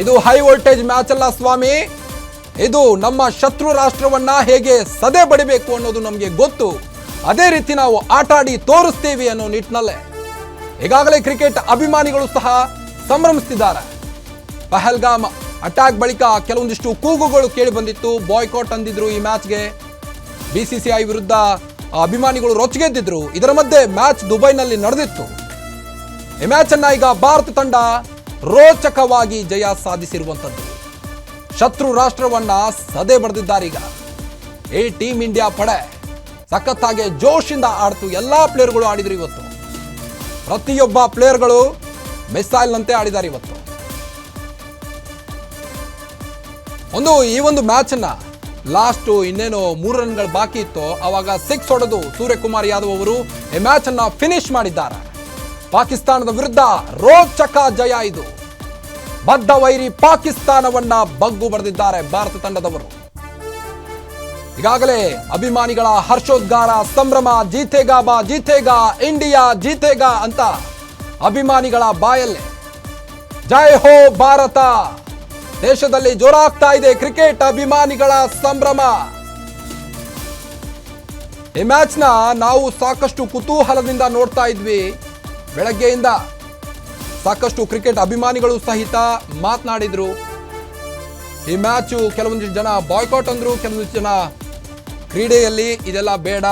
ಇದು high voltage match ಅಲ್ಲ ಸ್ವಾಮಿ. ಇದು ನಮ್ಮ ಶತ್ರು ರಾಷ್ಟ್ರವನ್ನ ಹೇಗೆ ಸದೆ ಬಡಿಬೇಕು ಅನ್ನೋದು ನಮಗೆ ಗೊತ್ತು. ಅದೇ ರೀತಿ ನಾವು ಆಟಾಡಿ ತೋರಿಸ್ತೀವಿ ಅನ್ನೋ ನಿಟ್ಟಿನಲ್ಲೇ. ಈಗಾಗಲೇ ಕ್ರಿಕೆಟ್ ಅಭಿಮಾನಿಗಳು ಸಹ ಸಂಭ್ರಮಿಸ್ತಿದ್ದಾರೆ. ಪಹಲ್ಗಾಮ್ ಅಟ್ಯಾಕ್ ಬಳಿಕ ಕೆಲವೊಂದಿಷ್ಟು ಕೂಗುಗಳು ಕೇಳಿ ಬಂದಿತ್ತು. ಬಾಯ್ಕಾಟ್ ಅಂದಿದ್ರು ಈ ಮ್ಯಾಚ್ಗೆ ಬಿಸಿಸಿಐ ವಿರುದ್ಧ ಅಭಿಮಾನಿಗಳು ರೊಚ್ಚಿಗೆದ್ದಿದ್ರು ಇದರ ಮಧ್ಯೆ ಮ್ಯಾಚ್ ದುಬೈನಲ್ಲಿ ನಡೆದಿತ್ತು. ಈ ಮ್ಯಾಚ್ ಅನ್ನ ಈಗ ಭಾರತ ತಂಡ ರೋಚಕವಾಗಿ ಜಯ ಸಾಧಿಸಿರುವಂತದ್ದು ಶತ್ರು ರಾಷ್ಟ್ರವನ್ನ ಸದೆ ಈಗ. ಈ ಟೀಮ್ ಇಂಡಿಯಾ ಪಡೆ, ಸಖತ್ತಾಗೆ ಜೋಶಿಂದ ಆಡ್ತು ಎಲ್ಲಾ ಪ್ಲೇಯರ್ಗಳು ಆಡಿದ್ರು ಇವತ್ತು. ಪ್ರತಿಯೊಬ್ಬ ಪ್ಲೇಯರ್ಗಳು ಮಿಸೈಲ್ನಂತೆ ಆಡಿದ್ದಾರೆ ಇವತ್ತು. ಒಂದು, ಈ ಒಂದು ಮ್ಯಾಚ್ ಲಾಸ್ಟು ಇನ್ನೇನು ಮೂರು ರನ್ಗಳು ಬಾಕಿ ಇತ್ತು, ಅವಾಗ ಸಿಕ್ಸ್ ಹೊಡೆದು ಸೂರ್ಯಕುಮಾರ್ ಯಾದವ್ ಅವರು ಈ ಮ್ಯಾಚ್ ಅನ್ನ ಫಿನಿಶ್ ಮಾಡಿದ್ದಾರೆ? ಪಾಕಿಸ್ತಾನದ ವಿರುದ್ಧ ರೋಚಕ ಜಯ ಇದು. ಬದ್ಧ ವೈರಿ ಪಾಕಿಸ್ತಾನವನ್ನ ಬಗ್ಗು ಬರೆದಿದ್ದಾರೆ ಭಾರತ ತಂಡದವರು. ಈಗಾಗಲೇ ಅಭಿಮಾನಿಗಳ ಹರ್ಷೋದ್ಗಾರ ಸಂಭ್ರಮ ಜೀತೆಗಾ ಬಾ ಜೀತೆಗಾ, ಇಂಡಿಯಾ ಜೀತೆಗಾ ಅಂತ ಅಭಿಮಾನಿಗಳ ಬಾಯಲ್ಲೇ. ಜೈ ಹೋ ಭಾರತ. ದೇಶದಲ್ಲಿ ಜೋರಾಗ್ತಾ ಇದೆ ಕ್ರಿಕೆಟ್ ಅಭಿಮಾನಿಗಳ ಸಂಭ್ರಮ. ಈ ಮ್ಯಾಚ್ನ ನಾವು ಸಾಕಷ್ಟು ಕುತೂಹಲದಿಂದ ನೋಡ್ತಾ ಇದ್ವಿ. ಬೆಳಗ್ಗೆಯಿಂದ ಸಾಕಷ್ಟು ಕ್ರಿಕೆಟ್ ಅಭಿಮಾನಿಗಳು ಸಹಿತ ಮಾತನಾಡಿದ್ರು. ಈ ಮ್ಯಾಚು ಕೆಲವೊಂದಿಷ್ಟು ಜನ ಬಾಯ್ಕಾಟ್ ಅಂದ್ರು, ಕೆಲವೊಂದಿಷ್ಟು ಜನ ಕ್ರೀಡೆಯಲ್ಲಿ ಇದೆಲ್ಲ ಬೇಡ.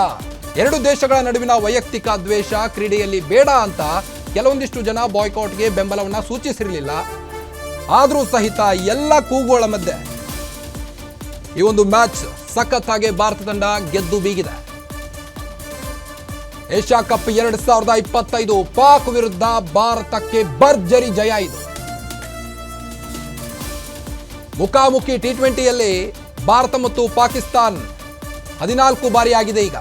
ಎರಡು ದೇಶಗಳ ನಡುವಿನ ವೈಯಕ್ತಿಕ ದ್ವೇಷ ಕ್ರೀಡೆಯಲ್ಲಿ ಬೇಡ ಅಂತ ಕೆಲವೊಂದಿಷ್ಟು ಜನ ಬಾಯ್ಕಾಟ್ಗೆ ಬೆಂಬಲವನ್ನ ಸೂಚಿಸಿರಲಿಲ್ಲ. ಆದರೂ ಸಹಿತ ಎಲ್ಲ ಕೂಗುಗಳ ಮಧ್ಯೆ ಈ ಒಂದು ಮ್ಯಾಚ್ ಸಖತ್ತಾಗಿ ಭಾರತ ತಂಡ ಗೆದ್ದು ಬೀಗಿದೆ. ಏಷ್ಯಾ ಕಪ್ ಎರಡ್ ಸಾವಿರದ ಇಪ್ಪತ್ತೈದು ಪಾಕ್ ವಿರುದ್ಧ ಭಾರತಕ್ಕೆ ಭರ್ಜರಿ ಜಯ ಇದು. ಮುಖಾಮುಖಿ ಟಿ ಟ್ವೆಂಟಿಯಲ್ಲಿ ಭಾರತ ಮತ್ತು ಪಾಕಿಸ್ತಾನ್ ಹದಿನಾಲ್ಕು ಬಾರಿ ಆಗಿದೆ ಈಗ.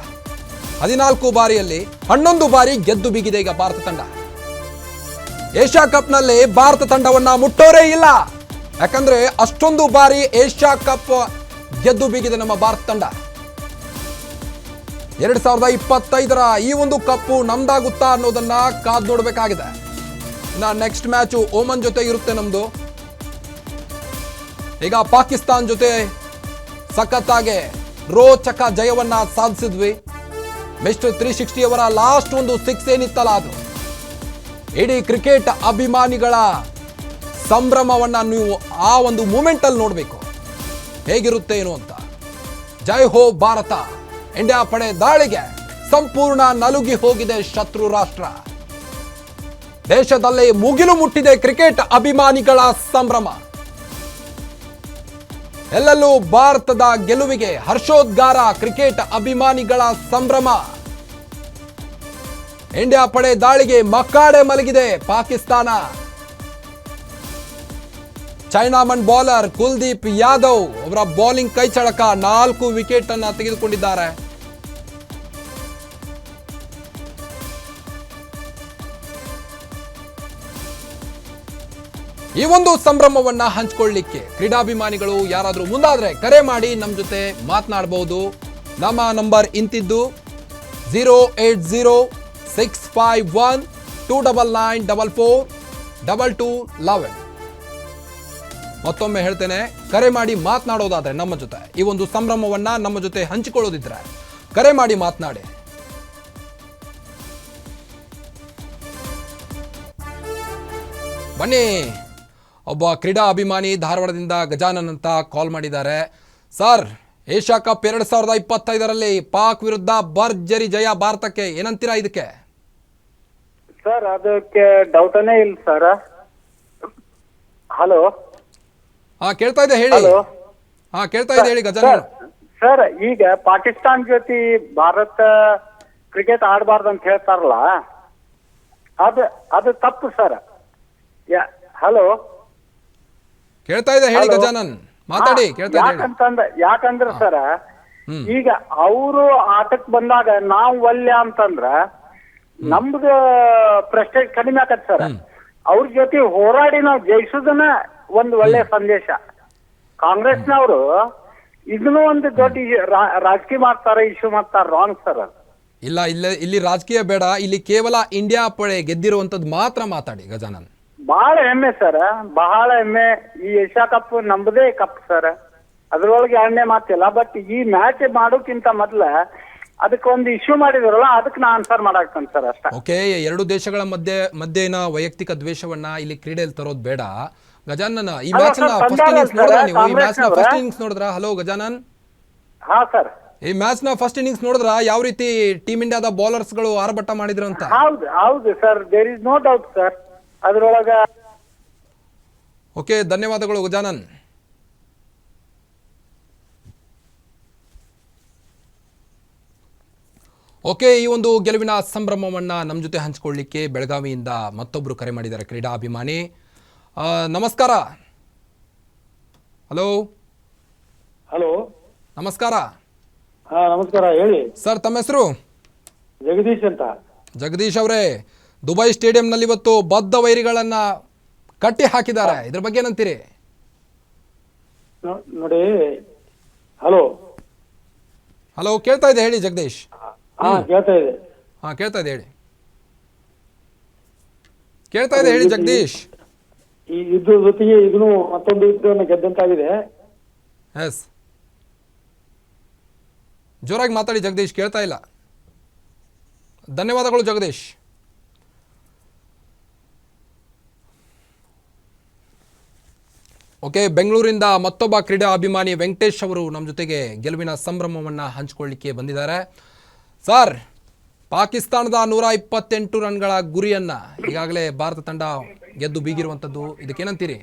ಹದಿನಾಲ್ಕು ಬಾರಿಯಲ್ಲಿ ಹನ್ನೊಂದು ಬಾರಿ ಗೆದ್ದು ಬೀಗಿದೆ ಈಗ ಭಾರತ ತಂಡ. ಏಷ್ಯಾ ಕಪ್ನಲ್ಲಿ ಭಾರತ ತಂಡವನ್ನ ಮುಟ್ಟೋರೇ ಇಲ್ಲ. ಯಾಕಂದ್ರೆ ಅಷ್ಟೊಂದು ಬಾರಿ ಏಷ್ಯಾ ಕಪ್ ಗೆದ್ದು ಬೀಗಿದೆ ನಮ್ಮ ಭಾರತ ತಂಡ. ಎರಡ್ ಸಾವಿರದ ಇಪ್ಪತ್ತೈದರ ಈ ಒಂದು ಕಪ್ಪು ನಮ್ದಾಗುತ್ತಾ ಅನ್ನೋದನ್ನ ಕಾದ್ ನೋಡಬೇಕಾಗಿದೆ. ನಾ ನೆಕ್ಸ್ಟ್ ಮ್ಯಾಚು ಓಮನ್ ಜೊತೆ ಇರುತ್ತೆ ನಮ್ದು. ಈಗ ಪಾಕಿಸ್ತಾನ್ ಜೊತೆ ಸಖತ್ತಾಗೆ ರೋಚಕ ಜಯವನ್ನ ಸಾಧಿಸಿದ್ವಿ. ಮಿಸ್ಟರ್ ತ್ರೀ ಸಿಕ್ಸ್ಟಿ ಅವರ ಲಾಸ್ಟ್ ಒಂದು ಸಿಕ್ಸ್ ಏನಿತ್ತಲ್ಲ ಅದು. ಇಡೀ ಕ್ರಿಕೆಟ್ ಅಭಿಮಾನಿಗಳ ಸಂಭ್ರಮವನ್ನ ನೀವು ಆ ಒಂದು ಮೂಮೆಂಟ್ ಅಲ್ಲಿ ನೋಡಬೇಕು. ಹೇಗಿರುತ್ತೆ ಏನು ಅಂತ. ಜೈ ಹೋ ಭಾರತ. ಇಂಡಿಯಾ ಪಡೆ ದಾಳಿಗೆ ಸಂಪೂರ್ಣ ನಲುಗಿ ಹೋಗಿದೆ ಶತ್ರು ರಾಷ್ಟ್ರ. ದೇಶದಲ್ಲಿ ಮುಗಿಲು ಮುಟ್ಟಿದೆ ಕ್ರಿಕೆಟ್ ಅಭಿಮಾನಿಗಳ ಸಂಭ್ರಮ. ಎಲ್ಲೆಲ್ಲೂ ಭಾರತದ ಗೆಲುವಿಗೆ ಹರ್ಷೋದ್ಗಾರ ಕ್ರಿಕೆಟ್ ಅಭಿಮಾನಿಗಳ ಸಂಭ್ರಮ. ಇಂಡಿಯಾ ಪಡೆ ದಾಳಿಗೆ ಮಕ್ಕಾಡೆ ಮಲಗಿದೆ ಪಾಕಿಸ್ತಾನ. ಚೈನಾಮನ್ ಬೌಲರ್ ಕುಲ್ದೀಪ್ ಯಾದವ್ ಅವರ ಬೌಲಿಂಗ್ ಕೈ ಚಳಕ ನಾಲ್ಕು ವಿಕೆಟ್ ಅನ್ನ ತೆಗೆದುಕೊಂಡಿದ್ದಾರೆ. ಈ ಒಂದು ಸಂಭ್ರಮವನ್ನ ಹಂಚ್ಕೊಳ್ಳಿಕ್ಕೆ ಕ್ರೀಡಾಭಿಮಾನಿಗಳು ಯಾರಾದರೂ ಮುಂದಾದ್ರೆ ಕರೆ ಮಾಡಿ ನಮ್ಮ ಜೊತೆ ಮಾತನಾಡಬಹುದು ನಮ್ಮ number ಇಂತಿದ್ದು zero eight zero six five one two double nine double four double two eleven. ಮತ್ತೊಮ್ಮೆ ಹೇಳ್ತೇನೆ, ಕರೆ ಮಾಡಿ ಮಾತನಾಡೋದಾದ್ರೆ ನಮ್ಮ ಜೊತೆ, ಈ ಒಂದು ಸಂಭ್ರಮವನ್ನ ನಮ್ಮ ಜೊತೆ ಹಂಚಿಕೊಳ್ಳೋದಿದ್ರೆ ಕರೆ ಮಾಡಿ ಮಾತನಾಡಿ. ಬನ್ನಿ. ಒಬ್ಬ ಕ್ರೀಡಾ ಅಭಿಮಾನಿ ಧಾರವಾಡದಿಂದ ಗಜಾನನ್ ಅಂತ ಕಾಲ್ ಮಾಡಿದ್ದಾರೆ. ಸರ್ ಏಷ್ಯಾ ಕಪ್ ಎರಡು ಸಾವಿರದ ಇಪ್ಪತ್ತೈದರಲ್ಲಿ ಪಾಕ್ ವಿರುದ್ಧ ಭರ್ಜರಿ ಜಯ ಭಾರತಕ್ಕೆ ಏನಂತೀರಾ ಇದಕ್ಕೆ? ಸರ್ ಅದಕ್ಕೆ ಡೌಟನೇ ಇಲ್ಲ ಸರ್. ಹಲೋ? ಹಾ ಕೇಳ್ತಾ ಇದೆ ಹೇಳಿ. ಹಲೋ? ಹಾ ಕೇಳ್ತಾ ಇದೆ ಹೇಳಿ ಗಜಾನನ್. ಸರ್ ಈಗ ಪಾಕಿಸ್ತಾನ್ ಜೊತೆ ಭಾರತ ಕ್ರಿಕೆಟ್ ಆಡಬಾರ್ದು ಅಂತ ಹೇಳ್ತಾರಲ್ಲ ಅದು ಅದು ತಪ್ಪು ಸರ್. ಹಲೋ? ಕೇಳ್ತಾ ಇದೆ ಹೇಳಿ ಗಜಾನನ್. ಮಾತಾಡಿ ಕೇಳ್ತಾ ಇದೆ ಹೇಳಿ. ಯಾಕಂದ್ರ ಸರ್ ಹ್ಮ್. ಈಗ ಅವರು ಆಟಕ್ ಬಂದಾಗ ನಾವು ಒಲ್ಯ ಅಂತಂದ್ರ ನಮ್ದು ಪ್ರೆಸ್ಟೇಜ್ ಕಡಿಮೆ ಆಕತ್ ಸರ್. ಅವ್ರ ಜೊತೆ ಹೋರಾಡಿ ನಾವು ಜಯಿಸೋದನ್ನ ಒಂದು ಒಳ್ಳೆ ಸಂದೇಶ. ಕಾಂಗ್ರೆಸ್ನವರು ಇದನ್ನು ಒಂದು ದೊಡ್ಡ ಇ- ರಾ- ರಾಜಕೀಯ ಮಾಡ್ತಾರೆ ಇಶ್ಯೂ ಮಾಡ್ತಾರೆ ರಾಂಗ್ ಸರ್. ಇಲ್ಲ ಇಲ್ಲ ಇಲ್ಲಿ ರಾಜಕೀಯ ಬೇಡ ಇಲ್ಲಿ ಕೇವಲ ಇಂಡಿಯಾ ಪಡೆ ಗೆದ್ದಿರುವಂತದ್ದು ಮಾತ್ರ ಮಾತಾಡಿ ಗಜಾನನ್. ಬಹಳ ಹೆಮ್ಮೆ ಸರ್ ಬಹಳ ಹೆಮ್ಮೆ. ಈ ಏಷ್ಯಾ ಕಪ್ ನಂಬದೇ ಕಪ್ ಸರ್ ಅದ್ರೊಳಗೆ ಎರಡನೇ ಮಾತಿಲ್ಲ ಬಟ್ ಈ ಮ್ಯಾಚ್ ಮಾಡೋಕ್ಕಿಂತ ಮೊದ್ಲ ಅದಕ್ಕೆ ಒಂದು ಇಶ್ಯೂ ಮಾಡಿದ್ರಲ್ಲ ಅದಕ್ಕೆ ನಾ ಆನ್ಸರ್ ಮಾಡಾಕ್ತೇನೆ ಸರ್ ಅಷ್ಟೇ. ಓಕೆ ಎರಡು ದೇಶಗಳ ಮಧ್ಯೆ ಮಧ್ಯೆನ ವೈಯಕ್ತಿಕ ದ್ವೇಷವನ್ನ ಇಲ್ಲಿ ಕ್ರೀಡೆಯಲ್ಲಿ ತರೋದು ಬೇಡ. ಗಜಾನನ್ ಈ ಮ್ಯಾಚ್ ಫಸ್ಟ್ ಇನ್ನಿಂಗ್ಸ್ ನೋಡಿದ್ರ ನೀವು? ಈ ಮ್ಯಾಚ್ನ ಫಸ್ಟ್ ಇನ್ನಿಂಗ್ಸ್ ನೋಡಿದ್ರ? ಹಲೋ ಗಜಾನನ್. ಹಾ ಸರ್ ಈ ಮ್ಯಾಚ್ನ ಫಸ್ಟ್ ಇನ್ನಿಂಗ್ಸ್ ನೋಡಿದ್ರ? ಯಾವ ರೀತಿ ಟೀಮ್ ಇಂಡಿಯಾದ ಬೌಲರ್ಸ್ಗಳು ಆರ್ಭಟ ಮಾಡಿದ್ರು ಅಂತ? ಹೌದು ಹೌದು sir there is no doubt sir ಅದ್ರೊಳಗ ಓಕೆ ಧನ್ಯವಾದಗಳು ಗಜಾನನ್. ಓಕೆ ಈ ಒಂದು ಗೆಲುವಿನ ಸಂಭ್ರಮವನ್ನು ನಮ್ಮ ಜೊತೆ ಹಂಚಿಕೊಳ್ಳಿಕ್ಕೆ ಬೆಳಗಾವಿಯಿಂದ ಮತ್ತೊಬ್ಬರು ಕರೆ ಮಾಡಿದ್ದಾರೆ ಕ್ರೀಡಾ ಅಭಿಮಾನಿ. ನಮಸ್ಕಾರ. ಹಲೋ. ಹಲೋ. ನಮಸ್ಕಾರ. ಹಾ ನಮಸ್ಕಾರ ಹೇಳಿ. ಸರ್ ತಮ್ಮ ಹೆಸರು? ಜಗದೀಶ್ ಅಂತ. ಜಗದೀಶ್ ಅವರೇ. ದುಬೈ ಸ್ಟೇಡಿಯಂನಲ್ಲಿ ಇವತ್ತು ಬದ್ಧ ವೈರಿಗಳನ್ನ ಕಟ್ಟಿ ಹಾಕಿದ್ದಾರೆ ಇದ್ರ ಬಗ್ಗೆ ಏನಂತೀರಿ? ನೋಡಿ ಹಲೋ. ಹಲೋ ಕೇಳ್ತಾ ಇದೆ ಹೇಳಿ ಜಗದೀಶ್. ಹಾ ಕೇಳ್ತಾ ಇದೆ. ಹಾ ಕೇಳ್ತಾ ಇದೆ ಹೇಳಿ. ಕೇಳ್ತಾ ಇದೆ ಹೇಳಿ ಜಗದೀಶ್. ಈ ಯುದ್ಧ ಜೊತೆಗೆ ಇದನ್ನು ಮತ್ತೊಂದು ಯುದ್ಧವನ್ನು ಗೆದ್ದಂತಾಗಿದೆ. ಎಸ್ ಜೋರಾಗಿ ಮಾತಾಡಿ ಜಗದೀಶ್ ಕೇಳ್ತಾ ಇಲ್ಲ. ಧನ್ಯವಾದಗಳು ಜಗದೀಶ್. ಓಕೆ, ಬೆಂಗಳೂರಿಂದ ಮತ್ತೊಬ್ಬ ಕ್ರೀಡಾ ಅಭಿಮಾನಿ ವೆಂಕಟೇಶ್ ಅವರು ನಮ್ಮ ಜೊತೆಗೆ ಗೆಲುವಿನ ಸಂಭ್ರಮವನ್ನು ಹಂಚಿಕೊಳ್ಳಿಕ್ಕೆ ಬಂದಿದ್ದಾರೆ. ಸರ್, ಪಾಕಿಸ್ತಾನದ ನೂರ ಇಪ್ಪತ್ತೆಂಟು ರನ್ಗಳ ಗುರಿಯನ್ನು ಈಗಾಗಲೇ ಭಾರತ ತಂಡ ಗೆದ್ದು ಬೀಗಿರುವಂಥದ್ದು ಇದಕ್ಕೇನಂತೀರಿ?